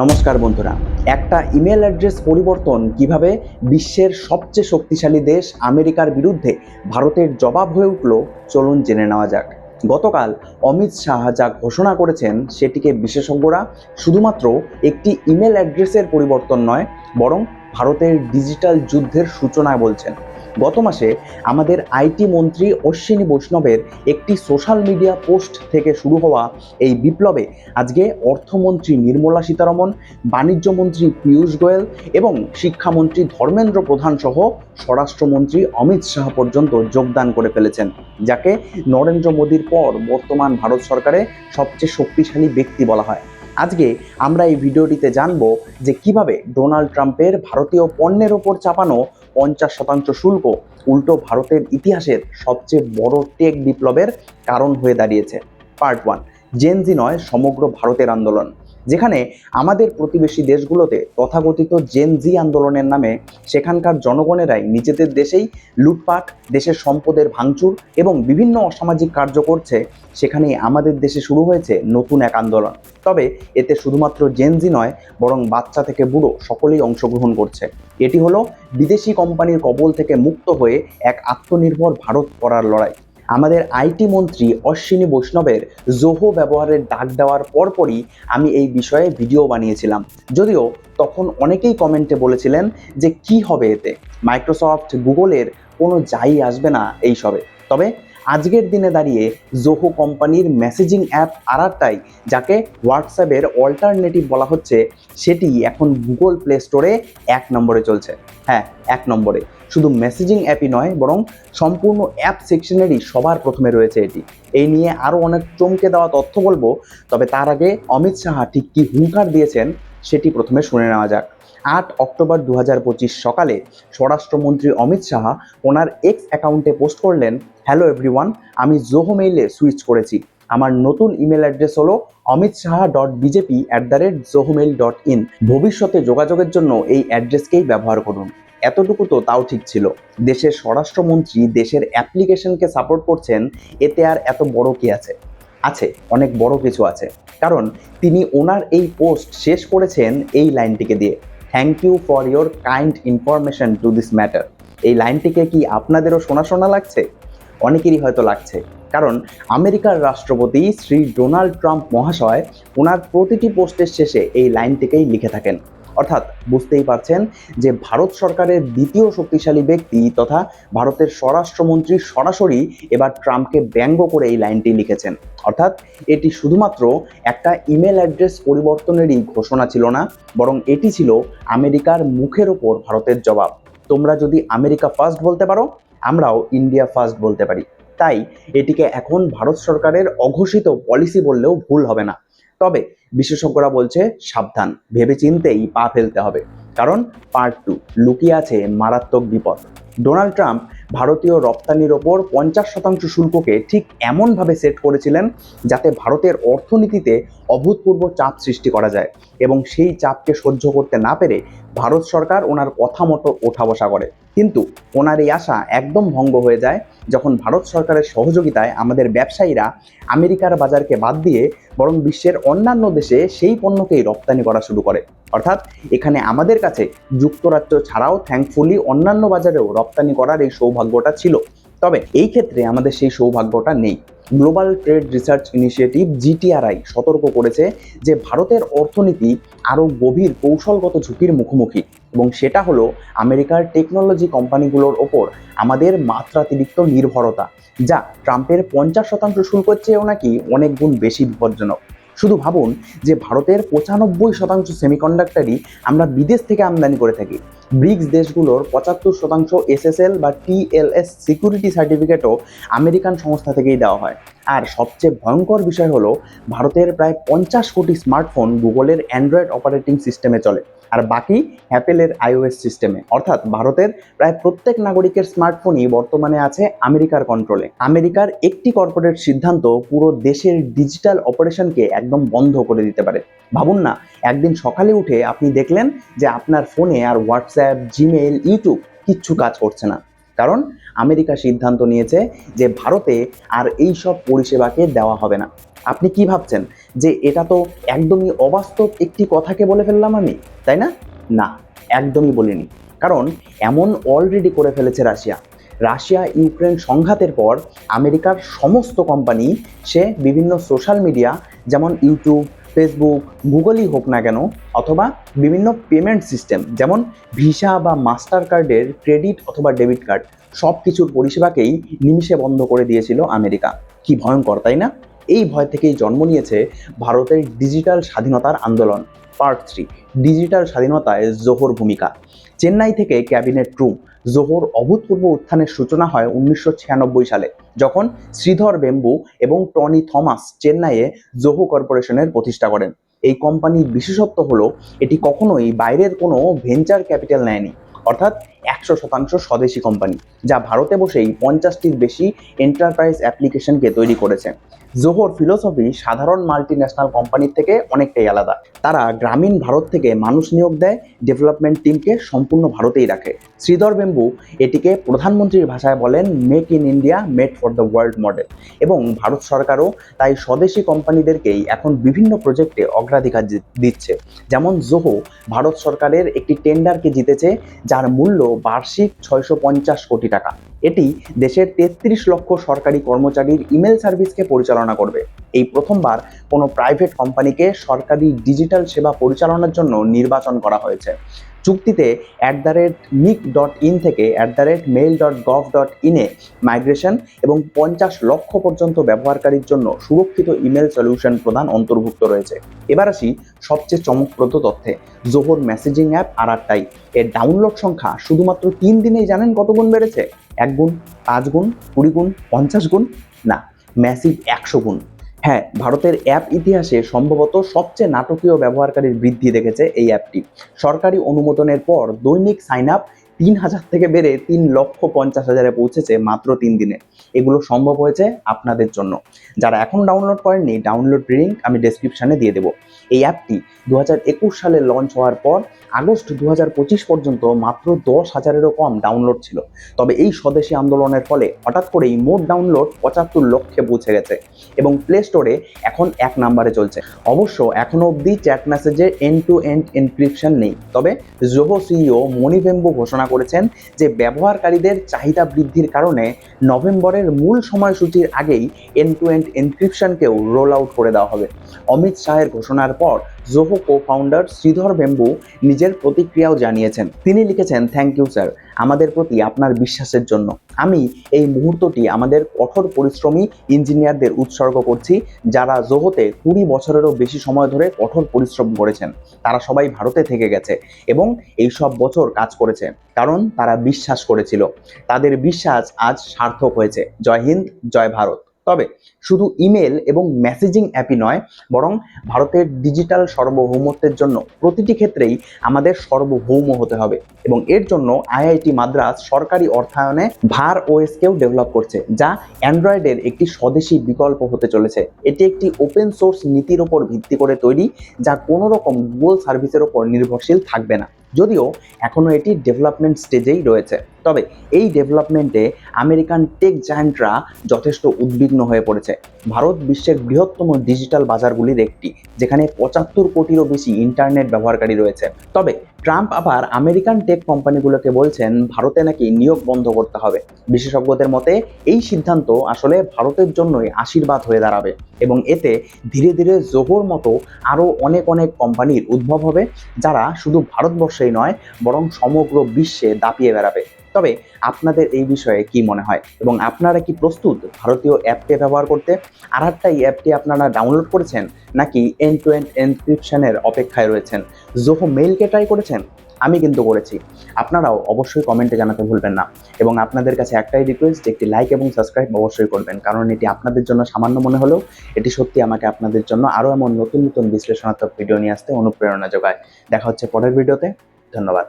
নমস্কার বন্ধুরা। একটা ইমেল অ্যাড্রেস পরিবর্তন কীভাবে বিশ্বের সবচেয়ে শক্তিশালী দেশ আমেরিকার বিরুদ্ধে ভারতের জবাব হয়ে উঠল, চলুন জেনে নেওয়া যাক। গতকাল অমিত শাহ যা ঘোষণা করেছেন সেটিকে বিশেষজ্ঞরা শুধুমাত্র একটি ইমেল অ্যাড্রেসের পরিবর্তন নয়, বরং ভারতের ডিজিটাল যুদ্ধের সূচনা বলছেন। গত মাসে আমাদের আইটি মন্ত্রী অশ্বিনী বৈষ্ণবের একটি সোশ্যাল মিডিয়া পোস্ট থেকে শুরু হওয়া এই বিপ্লবে আজকে অর্থমন্ত্রী নির্মলা সীতারমন, বাণিজ্যমন্ত্রী পীয়ূষ গোয়েল এবং শিক্ষামন্ত্রী ধর্মেন্দ্র প্রধান সহ স্বরাষ্ট্রমন্ত্রী অমিত শাহ পর্যন্ত যোগদান করে ফেলেছেন, যাকে নরেন্দ্র মোদীর পর বর্তমান ভারত সরকারে সবচেয়ে শক্তিশালী ব্যক্তি বলা হয়। আজকে আমরা এই ভিডিওটিতে জানব যে কীভাবে ডোনাল্ড ট্রাম্পের ভারতীয় পণ্যের ওপর চাপানো পঞ্চাশ শতাংশ শুল্ক উল্টো ভারতের ইতিহাসের সবচেয়ে বড় টেক বিপ্লবের কারণ হয়ে দাঁড়িয়েছে। পার্ট ওয়ান, জেনজি নয়, সমগ্র ভারতের আন্দোলন। যেখানে আমাদের প্রতিবেশী দেশগুলোতে তথাকথিত জেনজি আন্দোলনের নামে সেখানকার জনগণেরাই নিজেদের দেশেই লুটপাট, দেশের সম্পদের ভাঙচুর এবং বিভিন্ন অসামাজিক কার্য করছে সেখানে আমাদের দেশে শুরু হয়েছে নতুন এক আন্দোলন। তবে এতে শুধুমাত্র জেনজি নয়, বরং বাচ্চা থেকে বুড়ো সকলেই অংশগ্রহণ করছে। এটি হলো বিদেশি কোম্পানির কবল থেকে মুক্ত হয়ে এক আত্মনির্ভর ভারত করার লড়াই। আমাদের আইটি মন্ত্রী অশ্বিনী বৈষ্ণবের জোহো ব্যবহারের ডাক দেওয়ার পরপরই আমি এই বিষয়ে ভিডিও বানিয়েছিলাম। যদিও তখন অনেকেই কমেন্টে বলেছিলেন যে কি হবে এতে? মাইক্রোসফট, গুগলের কোনো যাই আসবে না এই সবে তবে আজকের দিনে দাঁড়িয়ে জোহো কোম্পানির মেসেজিং অ্যাপ আরারটাই যাকে হোয়াটসঅ্যাপের অল্টারনেটিভ বলা হচ্ছে, সেটি এখন গুগল প্লে স্টোরে এক নম্বরে চলছে। হ্যাঁ এক নম্বরে। শুধু মেসেজিং অ্যাপই নয়, বরং সম্পূর্ণ অ্যাপ সেকশনেরই সবার প্রথমে রয়েছে এটি। এই নিয়ে আরও অনেক চমকে দেওয়া তথ্য বলব, তবে তার আগে অমিত শাহ ঠিক কী হুঙ্কার দিয়েছেন, সেটি প্রথমে শুনে নেওয়া যাক। আট অক্টোবর দু পঁচিশ সকালে স্বরাষ্ট্রমন্ত্রী অমিত শাহ ওনার এক্স অ্যাকাউন্টে পোস্ট করলেন হ্যালো এভরিওয়ান আমি জোহো মেইলে সুইচ করেছি। আমার নতুন ইমেল অ্যাড্রেস হলো Amit Shah dot BJP at the rate Zoho mail dot in ভবিষ্যতে যোগাযোগের জন্য এই অ্যাড্রেসকেই ব্যবহার করুন। এতটুকু তো তাও ঠিক ছিল। দেশের স্বরাষ্ট্রমন্ত্রী দেশের অ্যাপ্লিকেশনকে সাপোর্ট করছেন, এতে আর এত বড় কি আছে? আছে, অনেক বড় কিছু আছে। কারণ তিনি ওনার এই পোস্ট শেষ করেছেন এই লাইনটিকে দিয়ে। Thank you for your kind information to this matter. এই লাইনটিকে কি আপনাদেরও শোনা শোনা লাগছে? অনেকেরই হয়তো লাগছে। কারণ আমেরিকার রাষ্ট্রপতি শ্রী ডোনাল্ড ট্রাম্প মহাশয় ওনার প্রতিটি পোস্টের শেষে এই লাইনটিকেই লিখে থাকেন। অর্থাৎ বুঝতেই পারছেন যে ভারত সরকারের দ্বিতীয় শক্তিশালী ব্যক্তি তথা ভারতের স্বরাষ্ট্রমন্ত্রী সরাসরি এবার ট্রাম্পকে ব্যঙ্গ করে এই লাইনটি লিখেছেন। অর্থাৎ এটি শুধুমাত্র একটা ইমেল অ্যাড্রেস পরিবর্তনেরই ঘোষণা ছিল না, বরং এটি ছিল আমেরিকার মুখের ওপর ভারতের জবাব। তোমরা যদি আমেরিকা ফার্স্ট বলতে পারো, আমরাও ইন্ডিয়া ফার্স্ট বলতে পারি। তাই এটিকে এখন ভারত সরকারের অঘোষিত পলিসি বললেও ভুল হবে না। তবে বিশেষজ্ঞরা বলছে সাবধান ভেবে চিনতেই পা ফেলতে হবে। কারণ পার্ট টু লুকিয়ে আছে মারাত্মক বিপদ। ডোনাল্ড ট্রাম্প ভারতীয় রপ্তানির ওপর পঞ্চাশ শতাংশ শুল্ককে ঠিক এমনভাবে সেট করেছিলেন যাতে ভারতের অর্থনীতিতে অভূতপূর্ব চাপ সৃষ্টি করা যায় এবং সেই চাপকে সহ্য করতে না পেরে ভারত সরকার ওনার কথা মতো ওঠা বসা করে। কিন্তু ওনার এই আশা একদম ভঙ্গ হয়ে যায় যখন ভারত সরকারের সহযোগিতায় আমাদের ব্যবসায়ীরা আমেরিকার বাজারকে বাদ দিয়ে বরং বিশ্বের অন্যান্য দেশে সেই পণ্যকেই রপ্তানি করা শুরু করে। অর্থাৎ এখানে আমাদের কাছে যুক্তরাজ্য ছাড়াও থ্যাঙ্কফুলি অন্যান্য বাজারেও রপ্তানি করার এই সৌভাগ্যটা ছিল। তবে এই ক্ষেত্রে আমাদের সেই সৌভাগ্যটা নেই। Global trade research initiative GTRI সতর্ক করেছে যে ভারতের অর্থনীতি আরও গভীর কৌশলগত ঝুঁকির মুখোমুখি এবং সেটা হলো আমেরিকার টেকনোলজি কোম্পানিগুলোর ওপর আমাদের মাত্রাতিরিক্ত নির্ভরতা, যা ট্রাম্পের পঞ্চাশ শতাংশ শুল্কের চেয়েও নাকি অনেক গুণ বেশি বিপজ্জনক। শুধু ভাবুন যে ভারতের পঁচানব্বই শতাংশ সেমিকন্ডাক্টারই আমরা বিদেশ থেকে আমদানি করে থাকি। ব্রিক্স দেশগুলোর পঁচাত্তর শতাংশ এসএসএল বা টিএলএস সিকিউরিটি সার্টিফিকেটও আমেরিকান সংস্থা থেকেই দেওয়া হয়। আর সবচেয়ে ভয়ঙ্কর বিষয় হলো, ভারতের প্রায় পঞ্চাশ কোটি স্মার্টফোন গুগলের অ্যান্ড্রয়েড অপারেটিং সিস্টেমে চলে, আর বাকি অ্যাপেলের আইওএস সিস্টেমে। অর্থাৎ ভারতের প্রায় প্রত্যেক নাগরিকের স্মার্টফোনই বর্তমানে আছে আমেরিকার কন্ট্রোলে আমেরিকার একটি কর্পোরেট সিদ্ধান্ত পুরো দেশের ডিজিটাল অপারেশনকে একদম বন্ধ করে দিতে পারে। ভাবুন না একদিন সকালে উঠে আপনি দেখলেন যে আপনার ফোনে আর হোয়াটসঅ্যাপ জিমেল ইউটিউব কিচ্ছু কাজ করছে না। কারণ আমেরিকা সিদ্ধান্ত নিয়েছে যে ভারতে আর এই সব পরিষেবাকে দেওয়া হবে না। আপনি কি ভাবছেন? যে এটা তো একদমই অবাস্তব একটি কথাকে বলে ফেললাম আমি, তাই না? না, একদমই বলিনি। কারণ এমন অলরেডি করে ফেলেছে রাশিয়া। রাশিয়া ইউক্রেন সংঘাতের পর আমেরিকার সমস্ত কোম্পানি সে বিভিন্ন সোশ্যাল মিডিয়া যেমন ইউটিউব ফেসবুক গুগলই হোক না কেন, অথবা বিভিন্ন পেমেন্ট সিস্টেম যেমন ভিসা বা মাস্টার কার্ডের ক্রেডিট অথবা ডেবিট কার্ড সব কিছুর পরিষেবাকেই নিমিষে বন্ধ করে দিয়েছিল আমেরিকা। কি ভয়ঙ্কর, তাই না? এই ভয় থেকেই জন্ম নিয়েছে ভারতের ডিজিটাল স্বাধীনতার আন্দোলন পার্ট থ্রি ডিজিটাল স্বাধীনতায় জোহর ভূমিকা। চেন্নাই থেকে ক্যাবিনেট রুম জোহর অভূতপূর্ব উত্থানের সূচনা হয় উনিশশো ছিয়ানব্বই সালে, যখন শ্রীধর বেম্বু এবং টনি থমাস চেন্নাইয়ে জোহো কর্পোরেশনের প্রতিষ্ঠা করেন। এই কোম্পানির বিশেষত্ব হলো, এটি কখনোই বাইরের কোনো ভেঞ্চার ক্যাপিটাল নেয়নি, অর্থাৎ একশো শতাংশ স্বদেশি কোম্পানি, যা ভারতে বসেই পঞ্চাশটির বেশি এন্টারপ্রাইজ অ্যাপ্লিকেশনকে তৈরি করেছে। জোহর ফিলোসফি সাধারণ মাল্টি ন্যাশনাল কোম্পানির থেকে অনেকটাই আলাদা। তারা গ্রামীণ ভারত থেকে মানুষ নিয়োগ দেয় ডেভেলপমেন্ট টিমকে সম্পূর্ণ ভারতেই রাখে। শ্রীধর বেম্বু এটিকে প্রধানমন্ত্রীর ভাষায় বলেন make in India made for the world model এবং ভারত সরকারও তাই স্বদেশি কোম্পানিদেরকেই এখন বিভিন্ন প্রজেক্টে অগ্রাধিকার দিচ্ছে। যেমন জোহো ভারত সরকারের একটি টেন্ডারকে জিতেছে, যার মূল্য বার্ষিক ছয়শো পঞ্চাশ কোটি টাকা। এটি দেশের তেত্রিশ লক্ষ সরকারি কর্মচারীর ইমেল সার্ভিসকে পরিচালনা করবে। এই প্রথমবার কোনো প্রাইভেট কোম্পানিকে সরকারি ডিজিটাল সেবা পরিচালনার জন্য নির্বাচন করা হয়েছে। চুক্তিতে অ্যাট দ্য রেট মিক ডট ইন থেকে at the rate mail dot gov dot ইনে মাইগ্রেশন এবং পঞ্চাশ লক্ষ পর্যন্ত ব্যবহারকারীর জন্য সুরক্ষিত ইমেল সলিউশন প্রদান অন্তর্ভুক্ত রয়েছে। এবার আসি সবচেয়ে চমকপ্রদ তথ্যে জোহর মেসেজিং অ্যাপ আর আরটাই এর ডাউনলোড সংখ্যা শুধুমাত্র তিন দিনেই জানেন কত গুণ বেড়েছে? এক গুণ, পাঁচ গুণ, কুড়ি গুণ, পঞ্চাশ গুণ? না ম্যাসিভ একশো গুণ। হ্যাঁ ভারতের অ্যাপ ইতিহাসে সম্ভবত সবচেয়ে নাটকীয় ব্যবহারকারীর বৃদ্ধি দেখেছে এই অ্যাপটি। সরকারি অনুমোদনের পর দৈনিক সাইন আপ তিন হাজার থেকে বেড়ে তিন লক্ষ পঞ্চাশ হাজারে পৌঁছেছে মাত্র তিন দিনে। এগুলো সম্ভব হয়েছে আপনাদের জন্য। যারা এখন ডাউনলোড করেননি ডাউনলোড লিঙ্ক আমি ডেসক্রিপশানে দিয়ে দেবো। এই অ্যাপটি দু হাজার একুশ সালে লঞ্চ হওয়ার পর আগস্ট দু হাজার পঁচিশ পর্যন্ত মাত্র দশ হাজারেরও কম ডাউনলোড ছিল। তবে এই স্বদেশী আন্দোলনের ফলে হঠাৎ করেই মোট ডাউনলোড পঁচাত্তর লক্ষে পৌঁছে গেছে এবং প্লে স্টোরে এখন এক নাম্বারে চলছে। অবশ্য এখনও অবধি চ্যাট মেসেজে এন্ড টু এন্ড এনক্রিপশন নেই তবে জোহো সিইও মণিবেম্বু ঘোষণা করেছেন যে ব্যবহারকারীদের চাহিদা বৃদ্ধির কারণে নভেম্বরের মূল সময়সূচির আগেই এন্ড টু এন্ড এনক্রিপশনকেও রোল আউট করে দেওয়া হবে। অমিত শাহের ঘোষণার পর জোহো কো ফাউন্ডার শ্রীধর বেম্বু নিজের প্রতিক্রিয়াও জানিয়েছেন। তিনি লিখেছেন থ্যাংক ইউ স্যার আমাদের প্রতি আপনার বিশ্বাসের জন্য। আমি এই মুহূর্তটি আমাদের কঠোর পরিশ্রমী ইঞ্জিনিয়ারদের উৎসর্গ করছি, যারা জোহোতে কুড়ি বছরেরও বেশি সময় ধরে কঠোর পরিশ্রম করেছেন। তারা সবাই ভারতে থেকে গেছে এবং এই সব বছর কাজ করেছে, কারণ তারা বিশ্বাস করেছিল। তাদের বিশ্বাস আজ সার্থক হয়েছে। জয় হিন্দ, জয় ভারত। তবে শুধু ইমেল এবং মেসেজিং অ্যাপই নয়, বরং ভারতের ডিজিটাল সার্বভৌমত্বের জন্য প্রতিটি ক্ষেত্রেই আমাদের সার্বভৌম হতে হবে এবং এর জন্য আইআইটি মাদ্রাস সরকারি অর্থায়নে ভার ওএসকেও ডেভেলপ করছে, যা অ্যান্ড্রয়েডের একটি স্বদেশী বিকল্প হতে চলেছে। এটি একটি ওপেন সোর্স নীতির ওপর ভিত্তি করে তৈরি, যা কোনো রকম গুগল সার্ভিসের ওপর নির্ভরশীল থাকবে না। যদিও এখনও এটি ডেভেলপমেন্ট স্টেজেই রয়েছে। তবে এই ডেভেলপমেন্টে আমেরিকান টেক জায়ান্টরা যথেষ্ট উদ্বিগ্ন হয়ে পড়েছে। ভারত বিশ্বের বৃহত্তম ডিজিটাল বাজারগুলির একটি, যেখানে পঁচাত্তর কোটিরও বেশি ইন্টারনেট ব্যবহারকারী রয়েছে। তবে ট্রাম্প আবার আমেরিকান টেক কোম্পানিগুলোকে বলছেন, ভারতে নাকি নিয়োগ বন্ধ করতে হবে। বিশেষজ্ঞদের মতে, এই সিদ্ধান্ত আসলে ভারতের জন্যই আশীর্বাদ হয়ে দাঁড়াবে এবং এতে ধীরে ধীরে জোহর মতো আরও অনেক অনেক কোম্পানির উদ্ভব হবে, যারা শুধু ভারতবর্ষেই নয়, বরং সমগ্র বিশ্বে দাপিয়ে বেড়াবে। তবে আপনাদের এই বিষয়ে কি মনে হয়? এবং আপনারা কি প্রস্তুত ভারতীয় অ্যাপটি ব্যবহার করতে? আর একটা এই অ্যাপটি আপনারা ডাউনলোড করেছেন নাকি এন্ড টু এন্ড এনক্রিপশনের অপেক্ষায় রয়েছেন? জোহো মেইলকে ট্রাই করেছেন? আমি কিন্তু করেছি। আপনারাও অবশ্যই কমেন্টে জানাতে ভুলবেন না। এবং আপনাদের কাছে একটাই রিকোয়েস্ট একটি লাইক এবং সাবস্ক্রাইব অবশ্যই করবেন। কারণ এটি আপনাদের জন্য সামান্য মনে হলেও এটি সত্যি আমাকে আপনাদের জন্য আরও এমন নতুন নতুন বিশ্লেষণাত্মক ভিডিও নিয়ে আসতে অনুপ্রেরণা যোগায়। দেখা হচ্ছে পরের ভিডিওতে ধন্যবাদ।